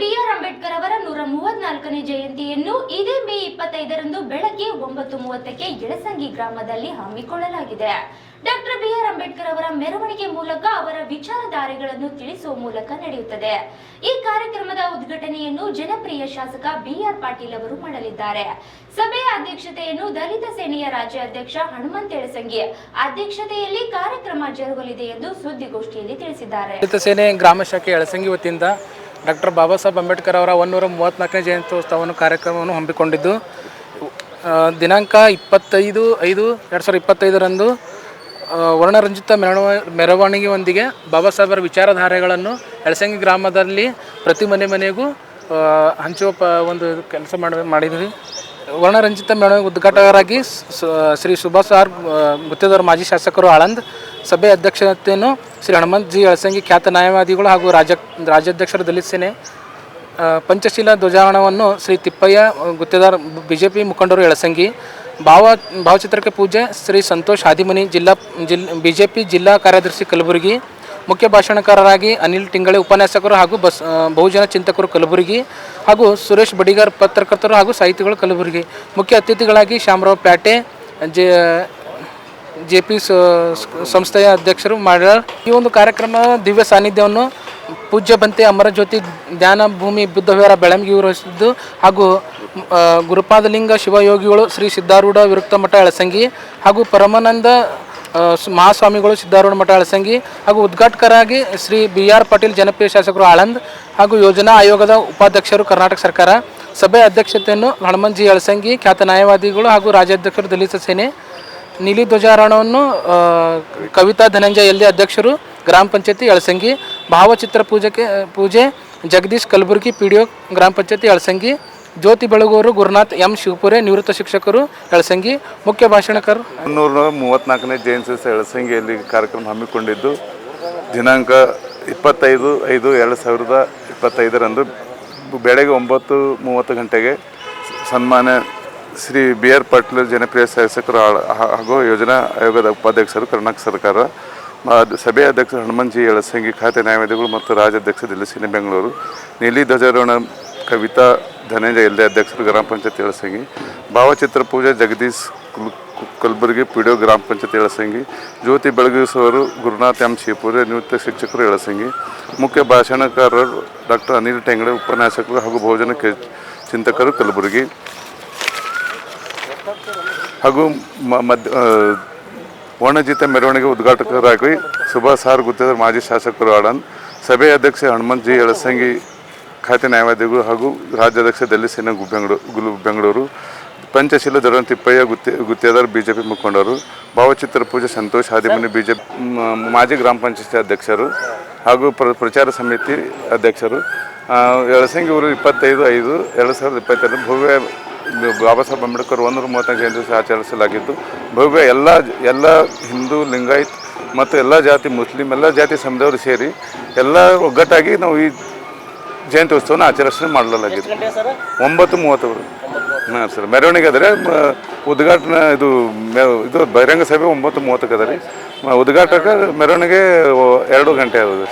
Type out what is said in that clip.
B R Ambedkar ಅವರ ನೂರ ಮೂವತ್ನಾಲ್ಕನೇ ಜಯಂತಿಯನ್ನು ಇದೇ ಮೇ ಇಪ್ಪತ್ತೈದರಂದು ಬೆಳಗ್ಗೆ ಒಂಬತ್ತು ಮೂವತ್ತಕ್ಕೆ ಎಳಸಂಗಿ ಗ್ರಾಮದಲ್ಲಿ ಹಮ್ಮಿಕೊಳ್ಳಲಾಗಿದೆ. ಡಾಕ್ಟರ್ ಬಿಆರ್ ಅಂಬೇಡ್ಕರ್ ಅವರ ಮೆರವಣಿಗೆ ಮೂಲಕ ಅವರ ವಿಚಾರಧಾರೆಗಳನ್ನು ತಿಳಿಸುವ ಮೂಲಕ ನಡೆಯುತ್ತದೆ. ಈ ಕಾರ್ಯಕ್ರಮದ ಉದ್ಘಾಟನೆಯನ್ನು ಜನಪ್ರಿಯ ಶಾಸಕ ಬಿಆರ್ ಪಾಟೀಲ್ ಅವರು ಮಾಡಲಿದ್ದಾರೆ. ಸಭೆಯ ಅಧ್ಯಕ್ಷತೆಯನ್ನು ದಲಿತ ಸೇನೆಯ ರಾಜ್ಯ ಅಧ್ಯಕ್ಷ ಹನುಮಂತ ಎಳಸಂಗಿ ಅಧ್ಯಕ್ಷತೆಯಲ್ಲಿ ಕಾರ್ಯಕ್ರಮ ಜರುಗಲಿದೆ ಎಂದು ಸುದ್ದಿಗೋಷ್ಠಿಯಲ್ಲಿ ತಿಳಿಸಿದ್ದಾರೆ. ದಲಿತ ಸೇನೆ ಗ್ರಾಮ ಶಾಖೆ ಎಳಸಂಗಿ ವತಿಯಿಂದ ಡಾಕ್ಟರ್ ಬಾಬಾ ಸಾಹೇಬ್ ಅಂಬೇಡ್ಕರ್ ಅವರ ಒಂದೂರ ಮೂವತ್ತ್ನಾಲ್ಕನೇ ಜಯಂತ್ಯೋತ್ಸವವನ್ನು ಕಾರ್ಯಕ್ರಮವನ್ನು ಹಮ್ಮಿಕೊಂಡಿದ್ದು. ದಿನಾಂಕ ಇಪ್ಪತ್ತೈದು, ಐದು, ಎರಡು ಸಾವಿರದ ಇಪ್ಪತ್ತೈದರಂದು ವರ್ಣರಂಜಿತ ಮೆರವ ಮೆರವಣಿಗೆಯೊಂದಿಗೆ ಬಾಬಾ ಸಾಹೇಬರ ವಿಚಾರಧಾರೆಗಳನ್ನು ಎಳಸಂಗಿ ಗ್ರಾಮದಲ್ಲಿ ಪ್ರತಿ ಮನೆ ಮನೆಗೂ ಹಂಚುವ ಪ, ಒಂದು ಕೆಲಸ ಮಾಡಿ, ಮಾಡಿದ್ವಿ. ವರ್ಣರಂಜಿತ ಮೆರವಣಿಗೆ ಉದ್ಘಾಟಕರಾಗಿ ಶ್ರೀ ಸುಭಾಷ್ ಆರ್ ಗುತ್ತೇದಾರ್ ಮಾಜಿ ಶಾಸಕರು ಆಳಂದ್ ಸಭೆ ಅಧ್ಯಕ್ಷತೆಯನ್ನು ಶ್ರೀ ಹನುಮಂತ್ ಜಿ ಅಳಸಂಗಿ ಖ್ಯಾತ ನ್ಯಾಯವಾದಿಗಳು ಹಾಗೂ ರಾಜ ರಾಜ್ಯಾಧ್ಯಕ್ಷರು ದಲಿತ ಸೇನೆ ಪಂಚಶೀಲ ಧ್ವಜಾರೋಹಣವನ್ನು ಶ್ರೀ ತಿಪ್ಪಯ್ಯ ಗುತ್ತೇದಾರ್ ಬಿಜೆಪಿ ಮುಖಂಡರು ಎಳಸಂಗಿ, ಭಾವ, ಭಾವಚಿತ್ರಕ್ಕೆ ಪೂಜೆ ಶ್ರೀ ಸಂತೋಷ್ ಹಾದಿಮನಿ, ಜಿಲ್ಲಾ, ಜಿಲ್, ಬಿಜೆಪಿ ಜಿಲ್ಲಾ ಕಾರ್ಯದರ್ಶಿ ಕಲಬುರಗಿ, ಮುಖ್ಯ ಭಾಷಣಕಾರರಾಗಿ ಅನಿಲ್ ಟಿಂಗಳೆ, ಉಪನ್ಯಾಸಕರು ಹಾಗೂ ಬಸ್ ಬಹುಜನ ಚಿಂತಕರು ಕಲಬುರಗಿ ಹಾಗೂ ಸುರೇಶ್ ಬಡಿಗಾರ್, ಪತ್ರಕರ್ತರು ಹಾಗೂ ಸಾಹಿತಿಗಳು ಕಲಬುರಗಿ. ಮುಖ್ಯ ಅತಿಥಿಗಳಾಗಿ Shyamrao Pyate, J J P ಸಂಸ್ಥೆಯ ಅಧ್ಯಕ್ಷರು ಮಾಡ್ಯಾರ ಈ ಒಂದು ಕಾರ್ಯಕ್ರಮ ದಿವ್ಯ ಸಾನ್ನಿಧ್ಯವನ್ನು ಪೂಜ್ಯ ಬಂತೆ ಅಮರಜ್ಯೋತಿ ಧ್ಯಾನ ಭೂಮಿ ಬುದ್ಧವಿಹಾರ ಬೆಳಂಗಿ ವಹಿಸಿದ್ದು ಹಾಗೂ ಗುರುಪಾದಲಿಂಗ ಶಿವಯೋಗಿಗಳು ಶ್ರೀ ಸಿದ್ಧಾರೂಢ ವಿರುಕ್ತ ಮಠ ಎಳಸಂಗಿ ಹಾಗೂ ಪರಮಾನಂದ ಮಹಾಸ್ವಾಮಿಗಳು ಸಿದ್ಧಾರೂಢ ಮಠ ಅಳಸಂಗಿ ಹಾಗೂ ಉದ್ಘಾಟಕರಾಗಿ ಶ್ರೀ ಬಿ ಆರ್ ಪಾಟೀಲ್ ಜನಪ್ರಿಯ ಶಾಸಕರು ಆಳಂದ್ ಹಾಗೂ ಯೋಜನಾ ಆಯೋಗದ ಉಪಾಧ್ಯಕ್ಷರು ಕರ್ನಾಟಕ ಸರ್ಕಾರ. ಸಭೆ ಅಧ್ಯಕ್ಷತೆಯನ್ನು ಹನುಮಂತ್ ಜಿ ಎಳಸಂಗಿ, ಖ್ಯಾತ ನ್ಯಾಯವಾದಿಗಳು ಹಾಗೂ ರಾಜ್ಯಾಧ್ಯಕ್ಷರು ದಲಿತ ಸೇನೆ. ನೀಲಿ ಧ್ವಜಾರೋಹಣವನ್ನು ಕವಿತಾ ಧನಂಜಯ ಎಲ್ಲಿ ಅಧ್ಯಕ್ಷರು, ಗ್ರಾಮ ಪಂಚಾಯತಿ ಎಳಸಂಗಿ ಭಾವಚಿತ್ರ ಪೂಜೆಗೆ, ಪೂಜೆ Jagadish Kalaburgi P D O ಗ್ರಾಮ ಪಂಚಾಯತಿ ಎಳಸಂಗಿ ಜ್ಯೋತಿ ಬೆಳಗೂರು, ಗುರುನಾಥ್ ಎಂ ಶಿವಪುರೆ, ನಿವೃತ್ತ ಶಿಕ್ಷಕರು ಎಳಸಂಗಿ ಮುಖ್ಯ ಭಾಷಣಕರು. ಮುನ್ನೂರ ಮೂವತ್ತ್ನಾಲ್ಕನೇ ಜಯಂತಿ ಎಳಸಂಗಿಯಲ್ಲಿ ಕಾರ್ಯಕ್ರಮ ಹಮ್ಮಿಕೊಂಡಿದ್ದು. ದಿನಾಂಕ ಇಪ್ಪತ್ತೈದು ಐದು ಎರಡು ಸಾವಿರದ ಇಪ್ಪತ್ತೈದರಂದು ಬೆಳಗ್ಗೆ ಒಂಬತ್ತು ಮೂವತ್ತು ಗಂಟೆಗೆ ಸನ್ಮಾನ್ಯ ಶ್ರೀ ಬಿ ಆರ್ ಪಾಟೀಲ್ ಜನಪ್ರಿಯ ಶಾಸಕರು ಹಾಗೂ ಯೋಜನಾ ಆಯೋಗದ ಉಪಾಧ್ಯಕ್ಷರು ಕರ್ನಾಟಕ ಸರ್ಕಾರ ಸಭೆ ಅಧ್ಯಕ್ಷ ಹನುಮಂಜಿ ಜಿ ಎಳಸಂಗಿ, ಖಾತೆ ನ್ಯಾಯವಾದಿಗಳು ಮತ್ತು ರಾಜ್ಯಾಧ್ಯಕ್ಷ ದಿಲ್ಲಸಿನಿ ಬೆಂಗಳೂರು, ನೀಲಿ ಧ್ವಜಾರೋಹಣ ಕವಿತಾ ಧನಂಜಯ ಎಲ್ದೆ ಅಧ್ಯಕ್ಷರು ಗ್ರಾಮ ಪಂಚಾಯತ್ ಎಳಸಂಗಿ, ಭಾವಚಿತ್ರ ಪೂಜೆ ಜಗದೀಶ್ ಕುಲ್- ಕಲಬುರಗಿ ಒ ಗ್ರಾಮ ಪಂಚಾಯತ್ ಎಳಸಂಗಿ, ಜ್ಯೋತಿ ಬೆಳಗಿಸುವರು ಗುರುನಾಥ್ ಎಂ ಶಿವಪುರಿ, ನಿವೃತ್ತ ಶಿಕ್ಷಕರು ಎಳಸಂಗಿ, ಮುಖ್ಯ ಭಾಷಣಕಾರರು ಡಾಕ್ಟರ್ ಅನಿಲ್ ಟೆಂಗಡೆ, ಉಪನ್ಯಾಸಕರು ಹಾಗೂ ಭೋಜನ ಚಿಂತಕರು ಕಲಬುರಗಿ. ಹಾಗೂ ಮಧ್ಯ ವರ್ಣಜಿತ ಮೆರವಣಿಗೆ ಉದ್ಘಾಟಕರಾಗಿ ಸುಭಾಷ್ ಸಾರ್ ಗುತ್ತೇದಾರ್, ಮಾಜಿ ಶಾಸಕರು ಆಡನ್ ಸಭೆ ಅಧ್ಯಕ್ಷ ಹನುಮಂತ್ ಜಿ, ಎಳಸಂಗಿ ಖಾತೆ ನ್ಯಾಯವಾದಿಗಳು ಹಾಗೂ ರಾಜ್ಯಾಧ್ಯಕ್ಷ ದಲ್ಲಿ ಸೇನೆ ಗು- ಬೆಂಗಳೂರು, ಪಂಚಶೀಲ ದೊರನ್ ತಿಪ್ಪಯ್ಯ ಗುತ್ತೆ ಗುತ್ತೇದಾರ್ ಬಿಜೆಪಿ ಮುಖಂಡರು, ಭಾವಚಿತ್ರ ಪೂಜೆ ಸಂತೋಷ್, ಹಾದಿಮನಿ ಬಿಜೆಪಿ ಮಾಜಿ ಗ್ರಾಮ ಪಂಚಾಯತಿ ಅಧ್ಯಕ್ಷರು ಹಾಗೂ ಪ್ರ ಪ್ರಚಾರ ಸಮಿತಿ ಅಧ್ಯಕ್ಷರು. ಯಳಸಂಗಿ ಊರು ಇಪ್ಪತ್ತೈದು ಐದು, ಎರಡು ಸಾವಿರದ ಇಪ್ಪತ್ತೆರಡು ಭವ್ಯ ಬಾಬಾ ಸಾಹೇಬ್ ಅಂಬೇಡ್ಕರ್ ಒಂದೂರ ಮೂವತ್ತನೇ ಜಯಂತಿ ಆಚರಿಸಲಾಗಿದ್ದು ಭವ್ಯ ಎಲ್ಲ ಎಲ್ಲ ಹಿಂದೂ ಲಿಂಗಾಯತ್ ಮತ್ತು ಎಲ್ಲ ಜಾತಿ ಮುಸ್ಲಿಂ ಎಲ್ಲ ಜಾತಿ ಸಮುದಾಯರು ಸೇರಿ ಎಲ್ಲ ಒಗ್ಗಟ್ಟಾಗಿ ನಾವು ಈ ಜಯಂತಿ ಉತ್ಸವನ ಆಚರಣೆ ಮಾಡಲಾಗಿದೆ ಒಂಬತ್ತು ಮೂವತ್ತವರು. ಹಾಂ ಸರ್ ಮೆರವಣಿಗೆ ಆದರೆ ಉದ್ಘಾಟನೆ ಇದು ಮೆ ಇದು ಬಹಿರಂಗ ಸಭೆ ಒಂಬತ್ತು ಮೂವತ್ತಕ್ಕೆ ಅದ ರೀ. ಉದ್ಘಾಟಕ ಮೆರವಣಿಗೆ ಎರಡು ಗಂಟೆ ಆಗೋದು